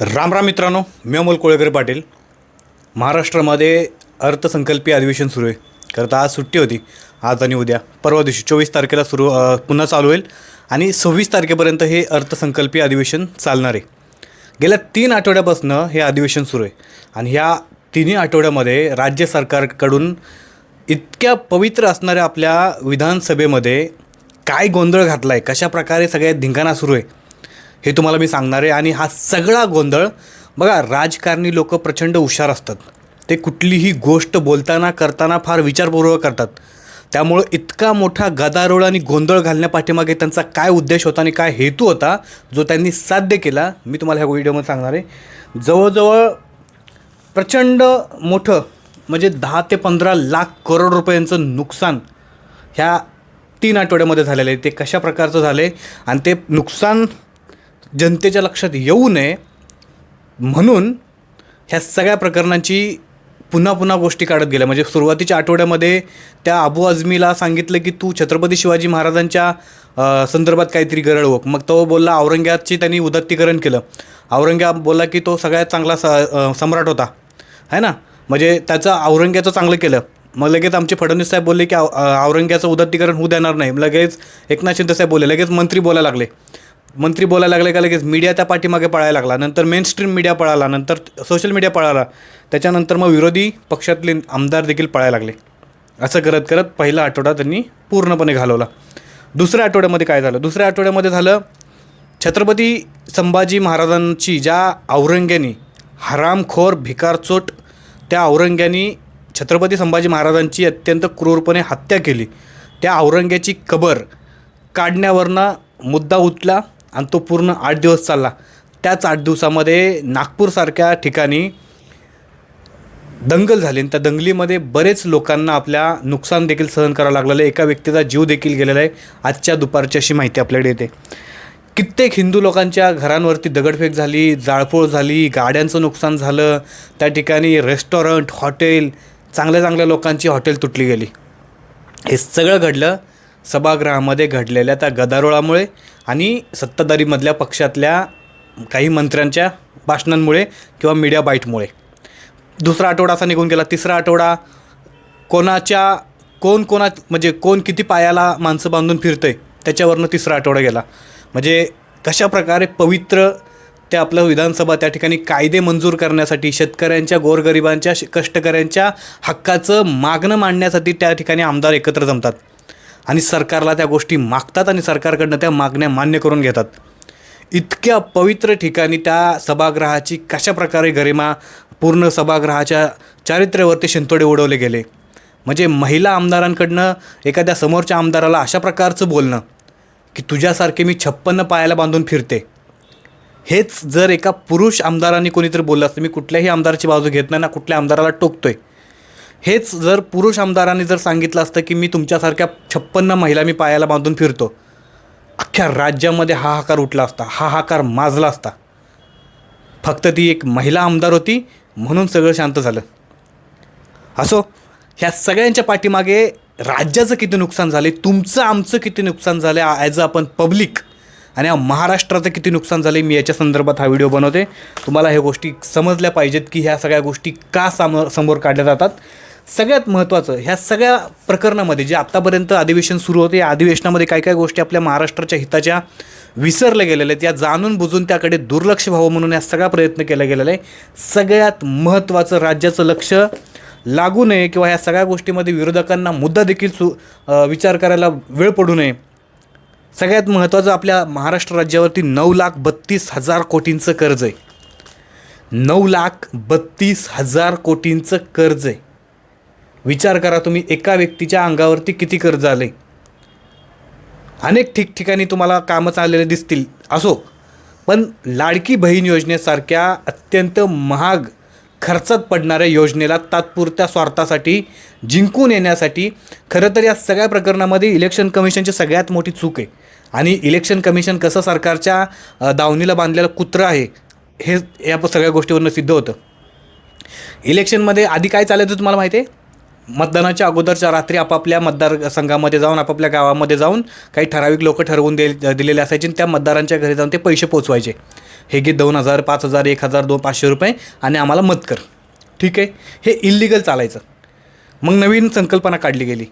राम राम मित्रांनो मी अमोल कोळेकर पाटील. महाराष्ट्रामध्ये अर्थसंकल्पीय अधिवेशन सुरू आहे. खरं तर आज सुट्टी होती. आज आणि उद्या. परवा दिवशी चोवीस तारखेला सुरू पुन्हा चालू होईल. आणि सव्वीस तारखेपर्यंत हे अर्थसंकल्पीय अधिवेशन चालणार आहे. गेल्या तीन आठवड्यापासून हे अधिवेशन सुरू आहे. आणि ह्या तिन्ही आठवड्यामध्ये राज्य सरकारकडून इतक्या पवित्र असणाऱ्या आपल्या विधानसभेमध्ये काय गोंधळ घातला आहे कशा प्रकारे धिंगाणा सुरू आहे? हे तुम्हाला मी सांगणार आहे. आणि हा सगळा गोंधळ बघा राजकारणी लोक प्रचंड हुशार असतात. ते कुठलीही गोष्ट बोलताना करताना फार विचारपूर्वक करतात. त्यामुळं इतका मोठा गदारोळ आणि गोंधळ घालण्यापाठीमागे त्यांचा काय उद्देश होता आणि काय हेतू होता जो त्यांनी साध्य केला मी तुम्हाला ह्या व्हिडिओमध्ये सांगणार आहे. जवळजवळ प्रचंड मोठं म्हणजे दहा ते पंधरा लाख करोड रुपयांचं नुकसान ह्या तीन आठवड्यामध्ये झालेलं आहे. ते कशा प्रकारचं झालं आहे आणि ते नुकसान जनतेच्या लक्षात येऊ नये म्हणून ह्या सगळ्या प्रकरणांची पुन्हा पुन्हा गोष्टी काढत गेल्या. म्हणजे सुरुवातीच्या आठवड्यामध्ये त्या अबू आझमीला सांगितलं की तू छत्रपती शिवाजी महाराजांच्या संदर्भात काहीतरी गरळ ओक मग तो बोलला औरंगाबादची त्यांनी उदत्तीकरण केलं. औरंगाबाद बोलला की तो सगळ्यात चांगला स सम्राट होता. है ना? म्हणजे त्याचं औरंग्याचं चांगलं केलं. मग लगेच आमचे फडणवीस साहेब बोलले की औरंगाचं औरंग्याचं उदत्तीकरण होऊ देणार नाही. लगेच एकनाथ शिंदे साहेब बोलले. लगेच मंत्री बोलायला लागले. मंत्री बोलायला लागले का लगेच मीडिया त्या पाठीमागे पळायला लागला. नंतर मेन स्ट्रीम मीडिया पळाला नंतर सोशल मीडिया पळाला. त्याच्यानंतर मग विरोधी पक्षातले आमदार देखील पळायला लागले. असं करत करत पहिला आठवडा त्यांनी पूर्णपणे घालवला. दुसऱ्या आठवड्यामध्ये काय झालं? दुसऱ्या आठवड्यामध्ये झालं छत्रपती संभाजी महाराजांची ज्या औरंग्यानी हरामखोर भिकारचोट त्या औरंग्यानी छत्रपती संभाजी महाराजांची अत्यंत क्रूरपणे हत्या केली. त्या औरंग्याची कबर काढण्यावरनं मुद्दा उठला. आणि तो पूर्ण आठ दिवस चालला. त्याच आठ दिवसामध्ये नागपूरसारख्या ठिकाणी दंगल झाली आणि त्या दंगलीमध्ये बरेच लोकांना आपल्या नुकसान देखील सहन करावं लागलेलं आहे. एका व्यक्तीचा जीव देखील गेलेला आहे. आजच्या दुपारची अशी माहिती आपल्याकडे येते. कित्येक हिंदू लोकांच्या घरांवरती दगडफेक झाली जाळपोळ झाली गाड्यांचं नुकसान झालं. त्या ठिकाणी रेस्टॉरंट हॉटेल चांगल्या चांगल्या लोकांची हॉटेल तुटली गेली. हे सगळं घडलं सभागृहामध्ये घडलेल्या त्या गदारोळामुळे आणि सत्ताधारीमधल्या पक्षातल्या काही मंत्र्यांच्या भाषणांमुळे किंवा मीडिया बाईटमुळे दुसरा आठवडा असा निघून गेला. तिसरा आठवडा कोणाच्या कोण कोणा म्हणजे कोण किती पायाला माणसं बांधून फिरतं आहे त्याच्यावरनं तिसरा आठवडा गेला. म्हणजे कशा प्रकारे पवित्र ते आपलं विधानसभा त्या ठिकाणी कायदे मंजूर करण्यासाठी शेतकऱ्यांच्या गोरगरिबांच्या श- कष्टकऱ्यांच्या हक्काचं मागणं मांडण्यासाठी त्या ठिकाणी आमदार एकत्र जमतात. आणि सरकारला त्या गोष्टी मागतात आणि सरकारकडनं त्या मागण्या मान्य करून घेतात. इतक्या पवित्र ठिकाणी त्या सभागृहाची कशा प्रकारे गरिमा पूर्ण सभागृहाच्या चारित्र्यावरती शिंतोडे उडवले गेले. म्हणजे महिला आमदारांकडनं एखाद्या समोरच्या आमदाराला अशा प्रकारचं बोलणं की तुझ्यासारखे मी छप्पन्न पायाला बांधून फिरते. हेच जर एका पुरुष आमदारांनी कोणीतरी बोललं असतं मी कुठल्याही आमदाराची बाजू घेत नाही ना कुठल्या आमदाराला टोकतोय. हेच जर पुरुष आमदारांनी जर सांगितलं असतं की मी तुमच्यासारख्या छप्पन्न महिला मी पायाला बांधून फिरतो अख्ख्या राज्यामध्ये हाहाकार उठला असता हाहाकार माजला असता. फक्त ती एक महिला आमदार होती म्हणून सगळं शांत झालं. असो ह्या सगळ्यांच्या पाठीमागे राज्याचं किती नुकसान झाले तुमचं आमचं किती नुकसान झालं ॲज अ आपण पब्लिक आणि महाराष्ट्राचं किती नुकसान झाले मी याच्या संदर्भात हा व्हिडिओ बनवते. तुम्हाला ह्या गोष्टी समजल्या पाहिजेत की ह्या सगळ्या गोष्टी का सामोर समोर काढल्या जातात. सगळ्यात महत्त्वाचं ह्या सगळ्या प्रकरणामध्ये जे आत्तापर्यंत अधिवेशन सुरू होते या अधिवेशनामध्ये काय काय गोष्टी आपल्या महाराष्ट्राच्या हिताच्या विसरल्या गेलेल्या आहेत या जाणून बुजून त्याकडे दुर्लक्ष व्हावं म्हणून या सगळा प्रयत्न केला गेलेला आहे. सगळ्यात महत्त्वाचं राज्याचं लक्ष लागू नये किंवा ह्या सगळ्या गोष्टीमध्ये विरोधकांना मुद्दा देखील सु विचार करायला वेळ पडू नये. सगळ्यात महत्त्वाचं आपल्या महाराष्ट्र राज्यावरती नऊ लाख बत्तीस हजार कोटींचं कर्ज आहे. नऊ लाख बत्तीस हजार कोटींचं कर्ज आहे. विचार करा तुम्ही एका व्यक्तीच्या अंगावरती किती कर्ज आले? अनेक ठिकठिकाणी तुम्हाला कामं चाललेले दिसतील असो. पण लाडकी बहीण योजनेसारख्या अत्यंत महाग खर्चात पडणाऱ्या योजनेला तात्पुरत्या स्वार्थासाठी जिंकून येण्यासाठी खरं तर या सगळ्या प्रकरणामध्ये इलेक्शन कमिशनची सगळ्यात मोठी चूक आहे. आणि इलेक्शन कमिशन कसं सरकारच्या दावणीला बांधलेलं कुत्रं आहे हे या सगळ्या गोष्टीवरनं सिद्ध होतं. इलेक्शनमध्ये आधी काय चालायचं तुम्हाला माहिती आहे? मतदानाच्या अगोदरच्या रात्री आपापल्या मतदारसंघामध्ये जाऊन आपापल्या गावामध्ये जाऊन काही ठराविक लोक ठरवून दे दिलेले असायचे आणि त्या मतदारांच्या घरी जाऊन ते पैसे पोचवायचे. हे घे दोन हजार पाच हजार एक हजार दोन पाचशे रुपये आणि आम्हाला मत कर. ठीक आहे? हे इल्लिगल चालायचं. मग नवीन संकल्पना काढली गेली.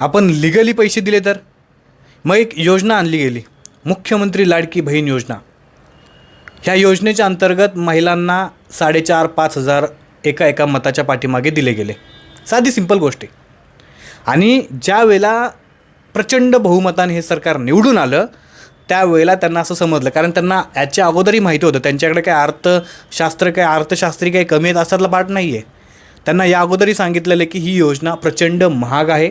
आपण लिगली पैसे दिले तर? मग एक योजना आणली गेली. मुख्यमंत्री लाडकी बहीण योजना. ह्या योजनेच्या अंतर्गत महिलांना साडेचार पाच हजार एका एका मताच्या पाठीमागे दिले गेले. साधी सिंपल गोष्ट आहे. आणि ज्या वेळेला प्रचंड बहुमताने हे सरकार निवडून आलं त्यावेळेला त्यांना असं समजलं. कारण त्यांना याच्या अगोदरही माहिती होतं त्यांच्याकडे काय अर्थशास्त्र काय अर्थशास्त्री काही कमी आहेत असातला पाठ नाही आहे त्यांना या अगोदरही सांगितलेलं आहे की ही योजना प्रचंड महाग आहे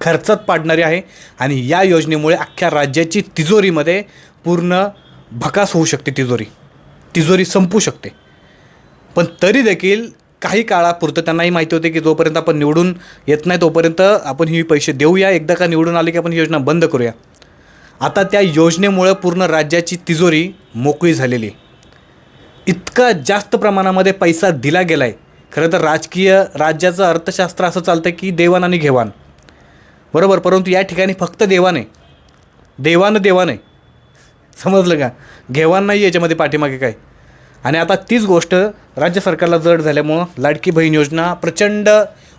खर्चात पाडणारी आहे आणि या योजनेमुळे अख्ख्या राज्याची तिजोरीमध्ये पूर्ण भकास होऊ शकते तिजोरी. तिजोरी संपू शकते. पण तरी देखील काही काळापुरतं त्यांनाही माहिती होते की जोपर्यंत आपण निवडून येत नाही तोपर्यंत आपण ही पैसे देऊया. एकदा का निवडून आले की आपण ही योजना बंद करूया. आता त्या योजनेमुळं पूर्ण राज्याची तिजोरी मोकळी झालेली. आहे. इतका जास्त प्रमाणामध्ये पैसा दिला गेला आहे खरं तर राजकीय राज्याचं अर्थशास्त्र असं चालतं की देवाण आणि घेवाण. बरोबर परंतु या ठिकाणी फक्त देवाण आहे. देवानं देवाने आहे. समजलं का? घेवाण नाही याच्यामध्ये पाठीमागे काय. आणि आता तीच गोष्ट राज्य सरकारला जड झाल्यामुळं लाडकी बहीण योजना प्रचंड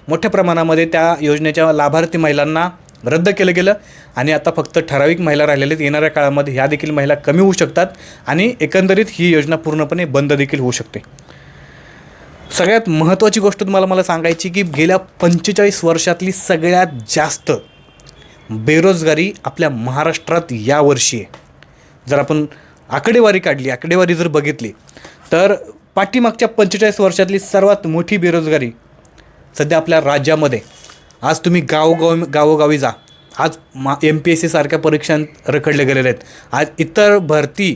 मोठ्या प्रमाणामध्ये त्या योजनेच्या लाभार्थी महिलांना रद्द केलं गेलं. आणि आता फक्त ठराविक महिला राहिलेल्या आहेत येणाऱ्या काळामध्ये ह्या देखील महिला कमी होऊ शकतात आणि एकंदरीत ही योजना पूर्णपणे बंद देखील होऊ शकते. सगळ्यात महत्त्वाची गोष्ट तुम्हाला मला सांगायची की गेल्या पंचेचाळीस वर्षातली सगळ्यात जास्त बेरोजगारी आपल्या महाराष्ट्रात यावर्षी आहे. जर आपण आकडेवारी काढली आकडेवारी जर बघितली तर पाठीमागच्या पंचेचाळीस वर्षातली सर्वात मोठी बेरोजगारी सध्या आपल्या राज्यामध्ये. आज तुम्ही गावोगाव गावोगावी जा. आज मा एम पी एस सीसारख्या परीक्षांत रखडले गेलेले आहेत. आज इतर भरती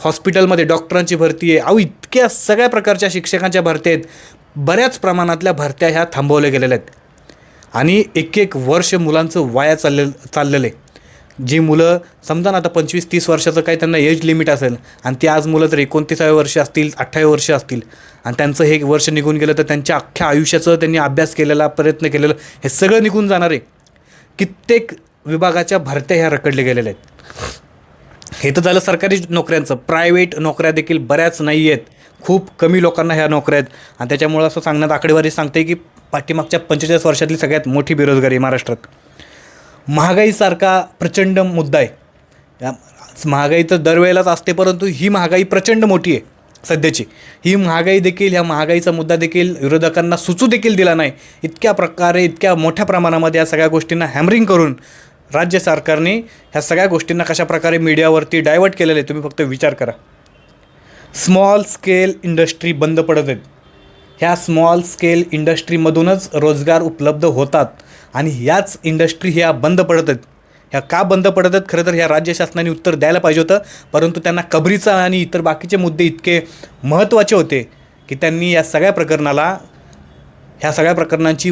हॉस्पिटलमध्ये डॉक्टरांची भरती आहे. अहो इतक्या सगळ्या प्रकारच्या शिक्षकांच्या भरत्या आहेत. बऱ्याच प्रमाणातल्या भरत्या ह्या थांबवल्या गेलेल्या आहेत. आणि एक एक वर्ष मुलांचं वाया चालले चाललेलं आहे. जी मुलं समजा ना आता पंचवीस तीस वर्षाचं काही त्यांना एज लिमिट असेल आणि ती आज मुलं तर एकोणतीसाव्या वर्ष असतील अठ्ठावी वर्ष असतील आणि त्यांचं हे वर्ष निघून गेलं तर त्यांच्या अख्ख्या आयुष्याचं त्यांनी अभ्यास केलेला प्रयत्न केलेला हे सगळं निघून जाणार आहे. कित्येक विभागाच्या भरत्या ह्या रखडल्या गेलेल्या आहेत. हे तर झालं सरकारी नोकऱ्यांचं. प्रायव्हेट नोकऱ्या देखील बऱ्याच नाही आहेत. खूप कमी लोकांना ह्या नोकऱ्या आहेत. आणि त्याच्यामुळं असं सांगण्यात आकडेवारी सांगते की पाठीमागच्या पंचेचाळीस वर्षातली सगळ्यात मोठी बेरोजगारी महाराष्ट्रात. महागाईसारखा प्रचंड मुद्दा आहे. महागाई तर दरवेळेलाच असते परंतु ही महागाई प्रचंड मोठी आहे सध्याची. ही महागाई देखील ह्या महागाईचा मुद्दा देखील विरोधकांना सुचू देखील दिला नाही. इतक्या प्रकारे इतक्या मोठ्या प्रमाणामध्ये या सगळ्या गोष्टींना हॅमरिंग करून राज्य सरकारने ह्या सगळ्या गोष्टींना कशाप्रकारे मीडियावरती डायवर्ट केलेलं आहे तुम्ही फक्त विचार करा. स्मॉल स्केल इंडस्ट्री बंद पडत आहेत. ह्या स्मॉल स्केल इंडस्ट्रीमधूनच रोजगार उपलब्ध होतात. आणि ह्याच इंडस्ट्री ह्या बंद पडत आहेत. ह्या का बंद पडत आहेत? खरं तर ह्या राज्य शासनाने उत्तर द्यायला पाहिजे होतं. परंतु त्यांना कबरीचा आणि इतर बाकीचे मुद्दे इतके महत्त्वाचे होते की त्यांनी या सगळ्या प्रकरणाला ह्या सगळ्या प्रकरणांची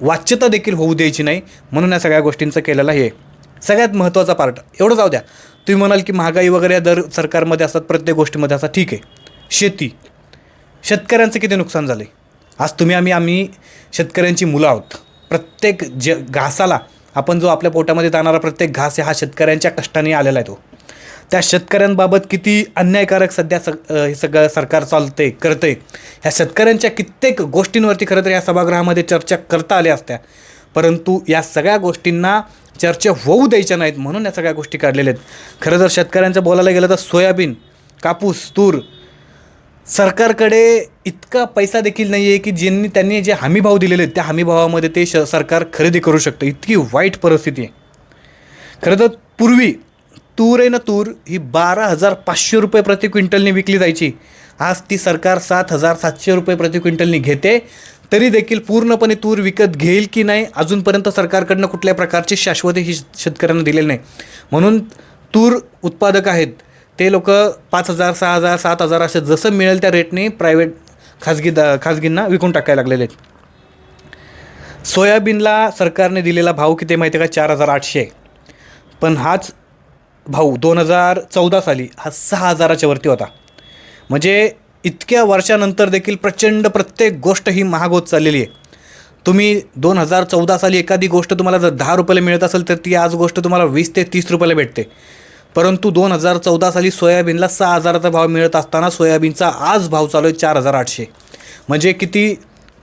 वाच्यता देखील होऊ द्यायची नाही. म्हणून या सगळ्या गोष्टींचं केलेलं हे सगळ्यात महत्त्वाचा पार्ट एवढं जाऊ द्या. तुम्ही म्हणाल की महागाई वगैरे दर सरकारमध्ये असतात प्रत्येक गोष्टीमध्ये असतात. ठीक आहे. शेती. शेतकऱ्यांचं किती नुकसान झालं आहे आज तुम्ही आम्ही आम्ही शेतकऱ्यांची मुलं आहोत. प्रत्येक ज घासाला आपण जो आपल्या पोटामध्ये जाणारा प्रत्येक घास आहे हा शेतकऱ्यांच्या कष्टाने आलेला आहे तो. त्या शेतकऱ्यांबाबत किती अन्यायकारक सध्या स हे सगळं सरकार चालते करते ह्या शेतकऱ्यांच्या कित्येक गोष्टींवरती खरं तर या सभागृहामध्ये चर्चा करता आल्या असत्या. परंतु या सगळ्या गोष्टींना चर्चा होऊ द्यायच्या नाहीत म्हणून या सगळ्या गोष्टी काढलेल्या आहेत. खरं जर शेतकऱ्यांचं बोलायला गेलं तर सोयाबीन कापूस तूर सरकारकडे इतका पैसा देखील नाही आहे की ज्यांनी त्यांनी जे हमीभाव दिलेले आहेत त्या हमीभावामध्ये ते श सरकार खरेदी करू शकतं. इतकी वाईट परिस्थिती आहे. खरं तर पूर्वी तूर आहे ना तूर ही बारा हजार पाचशे रुपये प्रति क्विंटलनी विकली जायची. आज ती सरकार सात हजार सातशे रुपये प्रति क्विंटलनी घेते तरी देखील पूर्णपणे तूर विकत घेईल की नाही अजूनपर्यंत सरकारकडनं कुठल्या प्रकारची शाश्वती ही शेतकऱ्यांना दिलेली नाही. म्हणून तूर उत्पादक आहेत ते लोक पाच हजार सहा हजार सात हजार असे जसं मिळेल त्या रेटने प्रायव्हेट खाजगी द खाजगींना विकून टाकायला लागलेले आहेत. सोयाबीनला सरकारने दिलेला भाव किती माहिती आहे का? चार हजार आठशे पण हाच भाऊ दोन हजार चौदा साली हा सहा हजाराच्या वरती होता. म्हणजे इतक्या वर्षानंतर देखील प्रचंड प्रत्येक गोष्ट ही महाग होत चाललेली आहे. तुम्ही दोन हजार चौदा साली एखादी गोष्ट तुम्हाला जर दहा रुपयाला मिळत असेल तर ती आज गोष्ट तुम्हाला वीस ते तीस रुपयाला भेटते. परंतु दोन हजार चौदा साली सोयाबीनला सहा हजाराचा भाव मिळत असताना सोयाबीनचा आज भाव चालू आहे चार हजार आठशे. म्हणजे किती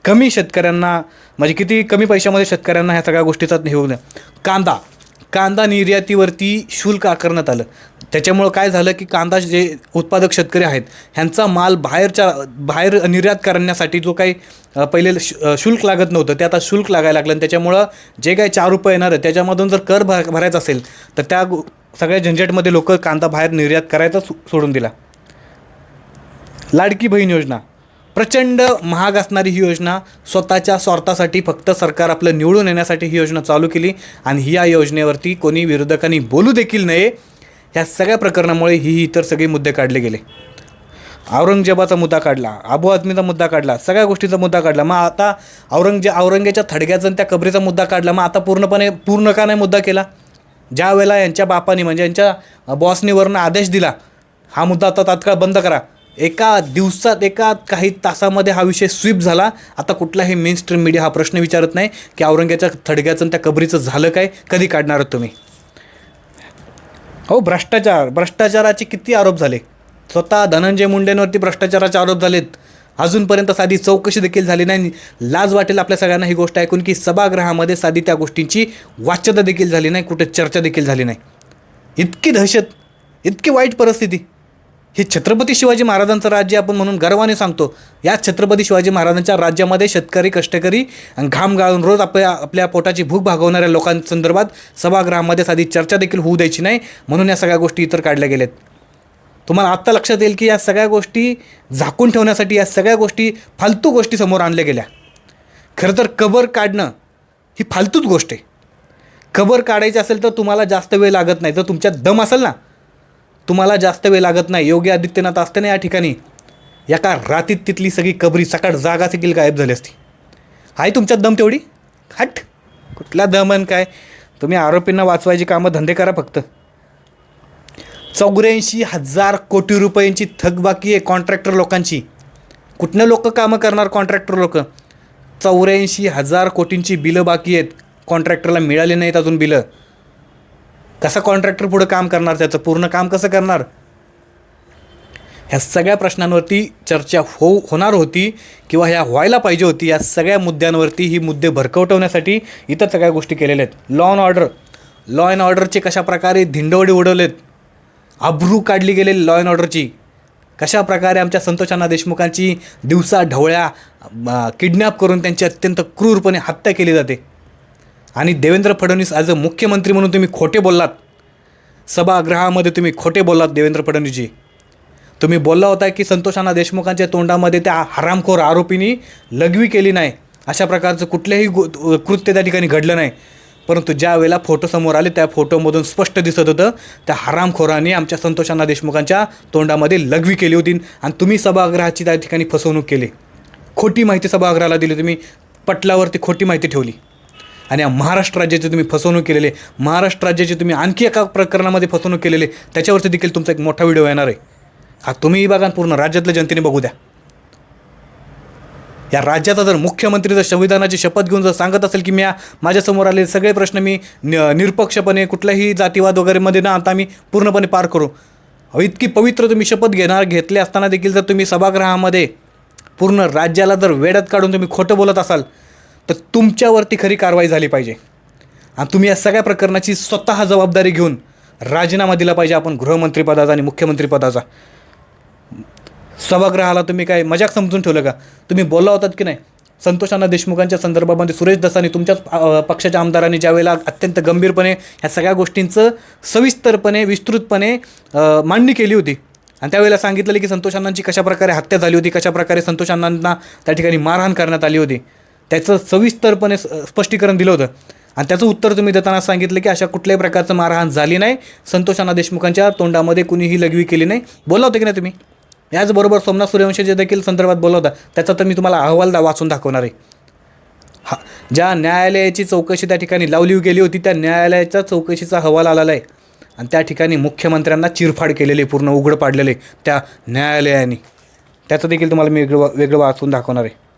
कमी शेतकऱ्यांना म्हणजे किती कमी पैशामध्ये शेतकऱ्यांना ह्या सगळ्या गोष्टीचा हे होऊ कांदा. कांदा निर्यातीवरती शुल्क आकारण्यात आलं. त्याच्यामुळं काय झालं की कांदा जे उत्पादक शेतकरी आहेत ह्यांचा माल बाहेरच्या बाहेर निर्यात करण्यासाठी जो काही पहिले शुल्क लागत नव्हतं ते आता शुल्क लागायला लागलं. आणि त्याच्यामुळं जे काही चार रुपये येणार आहे त्याच्यामधून जर कर भर भरायचा असेल तर त्या सगळ्या झंझटमध्ये लोक कांदा बाहेर निर्यात करायचा सो- सोडून दिला. लाडकी बहीण योजना. प्रचंड महाग असणारी ही योजना स्वतःच्या स्वार्थासाठी फक्त सरकार आपलं निवडून येण्यासाठी ही योजना चालू केली आणि ही या योजनेवरती कोणी विरोधकांनी बोलू देखील नये ह्या सगळ्या प्रकरणामुळे ही इतर सगळे मुद्दे काढले गेले. औरंगजेबाचा मुद्दा काढला अबू आदमीचा मुद्दा काढला सगळ्या गोष्टीचा मुद्दा काढला. मग आता औरंगजे औरंगेच्या थडग्याचा आणि त्या कबरीचा मुद्दा काढला मग आता पूर्णपणे पूर्ण का नाही मुद्दा केला? ज्या वेळेला यांच्या बापाने म्हणजे यांच्या बॉसनीवरनं आदेश दिला हा मुद्दा आता तात्काळ बंद करा. एका दिवसात एका काही तासामध्ये हा विषय स्वीप झाला. आता कुठलाही मेन स्ट्रीम मीडिया हा प्रश्न विचारत नाही की औरंगेच्या थडग्याचं आणि त्या कबरीचं झालं काय कधी काढणार आहात तुम्ही? हो भ्रष्टाचार भ्रष्टाचाराचे किती आरोप झाले. स्वतः धनंजय मुंडेंवरती भ्रष्टाचाराचे आरोप झालेत. अजूनपर्यंत साधी चौकशी देखील झाली नाही. लाज वाटेल आपल्या सगळ्यांना ही गोष्ट ऐकून की सभागृहामध्ये साधी त्या गोष्टींची वाच्यता देखील झाली नाही कुठे चर्चा देखील झाली नाही. इतकी दहशत इतकी वाईट परिस्थिती. हे छत्रपती शिवाजी महाराजांचं राज्य आपण म्हणून गर्वाने सांगतो. या छत्रपती शिवाजी महाराजांच्या राज्यामध्ये शेतकरी कष्टकरी आणि घाम गाळून रोज आपल्या आपल्या पोटाची भूक भागवणाऱ्या लोकांसंदर्भात सभागृहामध्ये साधी चर्चा देखील होऊ द्यायची नाही म्हणून या सगळ्या गोष्टी इतर काढल्या गेल्यात. तुम्हाला आत्ता लक्षात येईल की या सगळ्या गोष्टी झाकून ठेवण्यासाठी या सगळ्या गोष्टी फालतू गोष्टी समोर आणल्या गेल्या. खरं तर कबर काढणं ही फालतूच गोष्ट आहे. कबर काढायची असेल तर तुम्हाला जास्त वेळ लागत नाही जर तुमच्यात दम असेल ना. तुम्हाला जास्त वेळ लागत नाही योगी आदित्यनाथ असताना या ठिकाणी. एका रातीत तिथली सगळी कबरी सकाळ जागा देखील गायब झाली असती. आहे तुमच्यात दम तेवढी? हट. कुठला दम काय? तुम्ही आरोपींना वाचवायची कामं धंदे करा फक्त. चौऱ्याऐंशी हजार कोटी रुपयांची थकबाकी आहे कॉन्ट्रॅक्टर लोकांची. कुठनं लोक कामं करणार कॉन्ट्रॅक्टर लोक? चौऱ्याऐंशी हजार कोटींची बिलं बाकी आहेत. कॉन्ट्रॅक्टरला मिळाली नाहीत अजून बिलं. कसा कॉन्ट्रॅक्टर पुढं काम करणार त्याचं पूर्ण काम कसं करणार? ह्या सगळ्या प्रश्नांवरती चर्चा हो होणार होती किंवा ह्या व्हायला पाहिजे होती या सगळ्या मुद्द्यांवरती ही मुद्दे भरकवटवण्यासाठी इतर सगळ्या गोष्टी केलेल्या आहेत. Law and order law and ऑर्डरचे कशा प्रकारे धिंडवडे उडवलेत? अब्रू काढली गेलेली लॉ अँड ऑर्डरची कशा प्रकारे आमच्या संतोषांना देशमुखांची दिवसा ढवळ्या किडनॅप करून त्यांची अत्यंत क्रूरपणे हत्या केली जाते? आणि देवेंद्र फडणवीस ॲज अ मुख्यमंत्री म्हणून तुम्ही खोटे बोललात. सभागृहामध्ये तुम्ही खोटे बोललात देवेंद्र फडणवीसजी. तुम्ही बोलला होता की संतोषांना देशमुखांच्या तोंडामध्ये त्या हरामखोर आरोपींनी लघवी केली नाही. अशा प्रकारचं कुठल्याही गो कृत्य त्या ठिकाणी घडलं नाही. परंतु ज्या वेळेला फोटो समोर आले त्या फोटोमधून स्पष्ट दिसत होतं त्या हरामखोरांनी आमच्या संतोषांना देशमुखांच्या तोंडामध्ये लघवी केली होती आणि तुम्ही सभागृहाची त्या ठिकाणी फसवणूक केली. खोटी माहिती सभागृहाला दिली तुम्ही पटलावरती खोटी माहिती ठेवली. आणि महाराष्ट्र राज्याची तुम्ही फसवणूक केलेली महाराष्ट्र राज्याची तुम्ही आणखी एका प्रकरणामध्ये फसवणूक केलेली त्याच्यावरती देखील तुमचा एक मोठा व्हिडिओ येणार आहे. हा तुम्हीही बघा पूर्ण राज्यातल्या जनतेने बघू द्या. या राज्याचा जर मुख्यमंत्री जर संविधानाची शपथ घेऊन जर सांगत असेल की मी या माझ्यासमोर आलेले सगळे प्रश्न मी निरपक्षपणे कुठल्याही जातीवाद वगैरेमध्ये न आता मी पूर्णपणे पार करू. इतकी पवित्र तुम्ही शपथ घेणार घेतले असताना देखील जर तुम्ही सभागृहामध्ये पूर्ण राज्याला जर वेड्यात काढून तुम्ही खोटं बोलत असाल तर तुमच्यावरती खरी कारवाई झाली पाहिजे. आणि तुम्ही या सगळ्या प्रकरणाची स्वतः जबाबदारी घेऊन राजीनामा दिला पाहिजे आपण गृहमंत्रीपदाचा आणि मुख्यमंत्रीपदाचा. सभागृहाला तुम्ही काय मजाक समजून ठेवलं का? तुम्ही बोलला होतात की नाही? संतोषांना देशमुखांच्या संदर्भामध्ये सुरेश दसानी तुमच्याच पक्षाच्या आमदारांनी ज्यावेळेला अत्यंत गंभीरपणे ह्या सगळ्या गोष्टींचं सविस्तरपणे विस्तृतपणे मांडणी केली होती. आणि त्यावेळेला सांगितलेलं की संतोष अण्णांची कशाप्रकारे हत्या झाली होती कशाप्रकारे संतोष अण्णांना त्या ठिकाणी मारहाण करण्यात आली होती. त्याचं सविस्तरपणे स्पष्टीकरण दिलं होतं. आणि त्याचं उत्तर तुम्ही देताना सांगितलं की अशा कुठल्याही प्रकारचं मारहाण झाली नाही. संतोषांना देशमुखांच्या तोंडामध्ये कुणीही लघवी केली नाही. बोलला होतं की नाही तुम्ही? याचबरोबर सोमनाथ सूर्यवंशीच्या देखील संदर्भात बोलला होता त्याचा तर मी तुम्हाला अहवाल दा- वाचून दाखवणार आहे. हा ज्या न्यायालयाची चौकशी त्या ठिकाणी लावली गेली होती त्या न्यायालयाच्या चौकशीचा अहवाल आलेला आहे. आणि त्या ठिकाणी मुख्यमंत्र्यांना चिरफाड केलेली आहे, पूर्ण उघड पाडलेले आहे त्या न्यायालयाने. त्याचं देखील तुम्हाला मी वेगळं वेगळं वाचून दाखवणार आहे.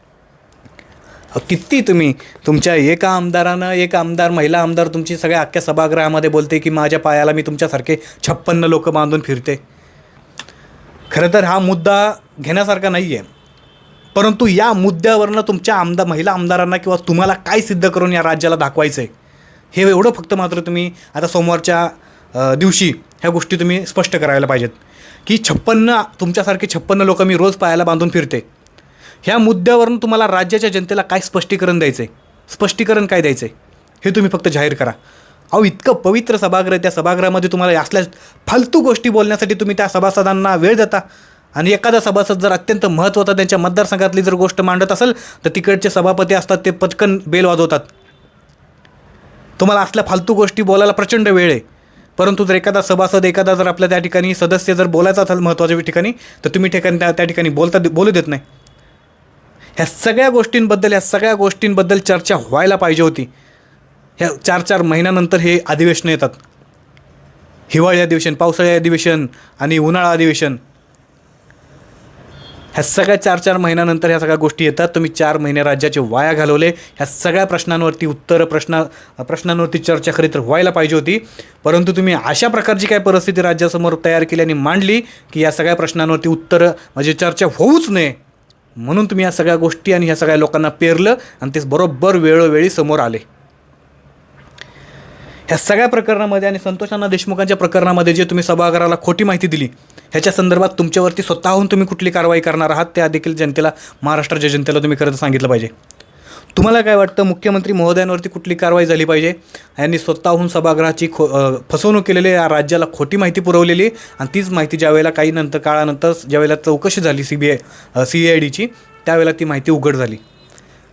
किती तुम्ही? तुमच्या एका आमदारानं एक आमदार महिला आमदार तुमची सगळ्या अख्ख्या सभागृहामध्ये बोलते की माझ्या पायाला मी तुमच्यासारखे छप्पन्न लोक बांधून फिरते. खरं तर हा मुद्दा घेण्यासारखा नाही आहे परंतु या मुद्द्यावरनं तुमच्या आमदार महिला आमदारांना किंवा तुम्हाला काय सिद्ध करून या राज्याला दाखवायचं आहे हे एवढं फक्त मात्र तुम्ही आता सोमवारच्या दिवशी ह्या गोष्टी तुम्ही स्पष्ट करायला पाहिजेत. की छप्पन्न तुमच्यासारखे छप्पन्न लोक मी रोज पायाला बांधून फिरते. ह्या मुद्द्यावरून तुम्हाला राज्याच्या जनतेला काय स्पष्टीकरण द्यायचं आहे स्पष्टीकरण काय द्यायचं आहे हे तुम्ही फक्त जाहीर करा. अहो इतकं पवित्र सभागृह आहे, त्या सभागृहामध्ये तुम्हाला असल्या फालतू गोष्टी बोलण्यासाठी तुम्ही त्या सभासदांना वेळ देता. आणि एखादा सभासद जर अत्यंत महत्त्वाचा त्यांच्या मतदारसंघातली जर गोष्ट मांडत असेल तर तिकडचे सभापती असतात ते पटकन बेल वाजवतात. तुम्हाला असल्या फालतू गोष्टी बोलायला प्रचंड वेळ आहे. परंतु जर एखादा सभासद एखादा जर आपल्या त्या ठिकाणी सदस्य जर बोलायचा असेल महत्त्वाच्या ठिकाणी तर तुम्ही ठिकाणी त्या त्या ठिकाणी बोलता बोलू देत नाही. ह्या सगळ्या गोष्टींबद्दल ह्या सगळ्या गोष्टींबद्दल चर्चा व्हायला पाहिजे होती. ह्या चार चार महिन्यानंतर हे अधिवेशनं येतात. हिवाळी अधिवेशन पावसाळी अधिवेशन आणि उन्हाळा अधिवेशन. ह्या सगळ्या चार चार महिन्यानंतर ह्या सगळ्या गोष्टी येतात. तुम्ही चार महिने राज्याचे वाया घालवले. ह्या सगळ्या प्रश्नांवरती उत्तरं प्रश्ना प्रश्नांवरती चर्चा खरी तर व्हायला पाहिजे होती. परंतु तुम्ही अशा प्रकारची काय परिस्थिती राज्यासमोर तयार केली आणि मांडली की या सगळ्या प्रश्नांवरती उत्तरं म्हणजे चर्चा होऊच नये? म्हणून तुम्ही या सगळ्या गोष्टी आणि ह्या सगळ्या लोकांना पेरलं आणि ते बरोबर वेळोवेळी समोर आले. ह्या सगळ्या प्रकरणामध्ये आणि संतोषांना देशमुखांच्या प्रकरणामध्ये जे तुम्ही सभागृहाला खोटी माहिती दिली ह्याच्या संदर्भात तुमच्यावरती स्वतःहून तुम्ही कुठली कारवाई करणार आहात त्या देखील जनतेला महाराष्ट्राच्या जनतेला तुम्ही करत सांगितलं पाहिजे. तुम्हाला काय वाटतं मुख्यमंत्री महोदयांवरती कुठली कारवाई झाली पाहिजे? यांनी स्वतःहून सभागृहाची खो फसवणूक केलेली आहे, या राज्याला खोटी माहिती पुरवलेली आणि तीच माहिती ज्यावेळेला काही नंतर काळानंतर ज्यावेळेला चौकशी झाली C B I C I डीची त्यावेळेला ती माहिती उघड झाली.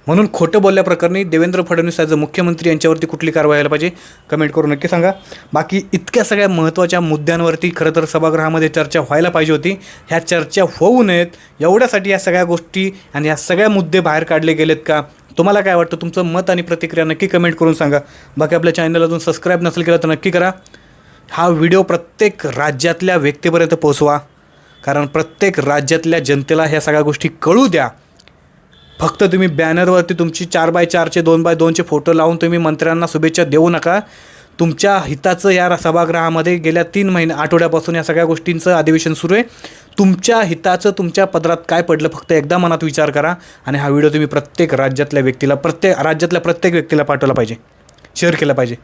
म्हणून खोटं बोलल्याप्रकरणी देवेंद्र फडणवीस ॲज अ मुख्यमंत्री यांच्यावरती कुठली कारवाई व्हायला पाहिजे कमेंट करून नक्की सांगा. बाकी इतक्या सगळ्या महत्त्वाच्या मुद्द्यांवरती खरं तर सभागृहामध्ये चर्चा व्हायला पाहिजे होती. ह्या चर्चा होऊ नयेत एवढ्यासाठी या सगळ्या गोष्टी आणि या सगळ्या मुद्दे बाहेर काढले गेलेत का? तुम्हाला काय वाटतं? तुमचं मत आणि प्रतिक्रिया नक्की कमेंट करून सांगा. बाकी आपल्या चॅनल अजून सबस्क्राईब नसेल केलं तर नक्की करा. हा व्हिडिओ प्रत्येक राज्यातल्या व्यक्तीपर्यंत पोचवा कारण प्रत्येक राज्यातल्या जनतेला ह्या सगळ्या गोष्टी कळू द्या. फक्त तुम्ही बॅनरवरती तुमची चार बाय चारचे दोन बाय दोनचे फोटो लावून तुम्ही मंत्र्यांना शुभेच्छा देऊ नका. तुमच्या हिताचं या सभागृहामध्ये गेल्या तीन महिने आठवड्यापासून या सगळ्या गोष्टींचं अधिवेशन सुरू आहे. तुमच्या हिताचं तुमच्या पदरात काय पडलं फक्त एकदा मनात विचार करा आणि हा व्हिडिओ तुम्ही प्रत्येक राज्यातल्या व्यक्तीला प्रत्येक राज्यातल्या प्रत्येक व्यक्तीला पाठवला पाहिजे. शेअर केला पाहिजे.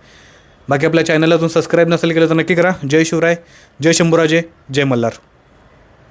बाकी आपल्या चॅनलला तुम्ही सबस्क्राईब नसेल केलं तर नक्की करा. जय शिवराय जय शंभूराजे जय मल्हार.